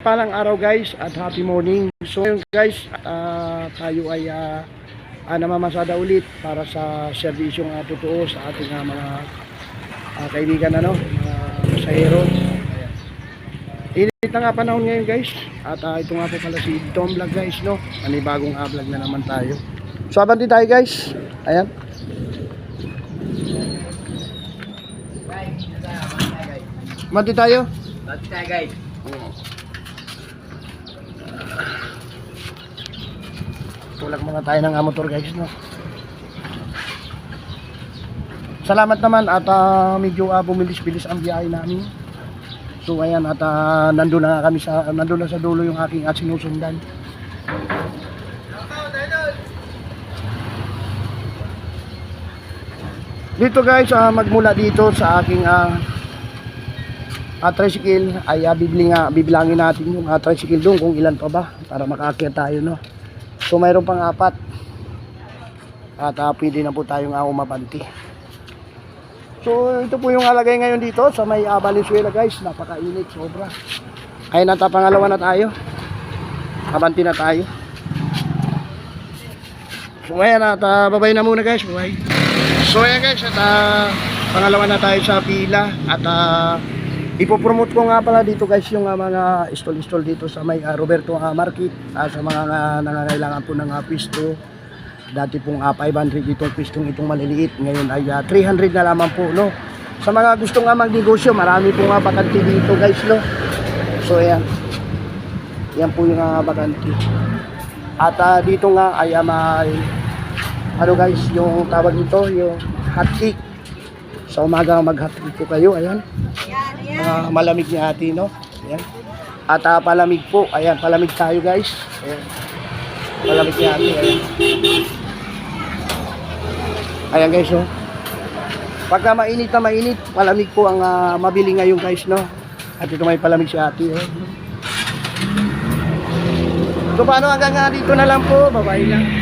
Palang araw guys at happy morning. So ngayon guys, ah, tayo ay uh, namamasada ulit para sa serbisyong uh, totoo sa ating ah, mga ah, kaibigan ano, mga pasahero. Ayan. Init na nga panahon ngayon guys at ah, ito nga po pala si Tom Vlog guys no. Panibagong uh, vlog na naman tayo. So abanti tayo guys. Ayan. Abanti tayo. guys. Tulak muna tayo ng motor guys no. Salamat naman at ah, medyo ah, bumilis-bilis ang biyahe namin. So ayan at uh, nandun na kami sa nandun na sa dulo yung aking at sinusundan. Dito guys, ah, magmula dito sa aking ah ah, tricycle ay ah, bibili nga, bibilangin natin yung ah, tricycle doon kung ilan pa ba para makaakyat tayo no. So mayroon pang apat. At uh, pwede na po tayong uh, umabanti. So ito po yung alagay ngayon dito sa may uh, Valenzuela guys. Napakainit sobra. Ay nata pangalawa na tayo. Abanti na tayo. So ngayon at uh, babay na muna guys. Bye. So ayan guys at uh, pangalawa na tayo sa pila at uh, ipopromote ko nga pala dito guys yung uh, mga stall-stall dito sa may uh, Roberto uh, Market uh, sa mga uh, nangangailangan po ng uh, pisto. Dati pong uh, 500 itong pistong itong maliliit. Ngayon ay uh, 300 na lamang po no? Sa mga gusto nga magnegosyo marami po nga bakante dito guys no? So ayan. Yan po yung uh, bakante. At uh, dito nga ay uh, may ano guys yung tawag nito yung hot cake sa umaga mag hot cake po kayo ayan mga malamig ni ate no? Ayan. At uh, palamig po. Ayan palamig tayo guys. Ayan. Palamig ni ate ayan. Ayan guys oh. Pagka mainit na mainit palamig po ang ah, mabili ngayon guys no? At ito may palamig si ate oh. so paano hanggang nga dito na lang po? Bye bye lang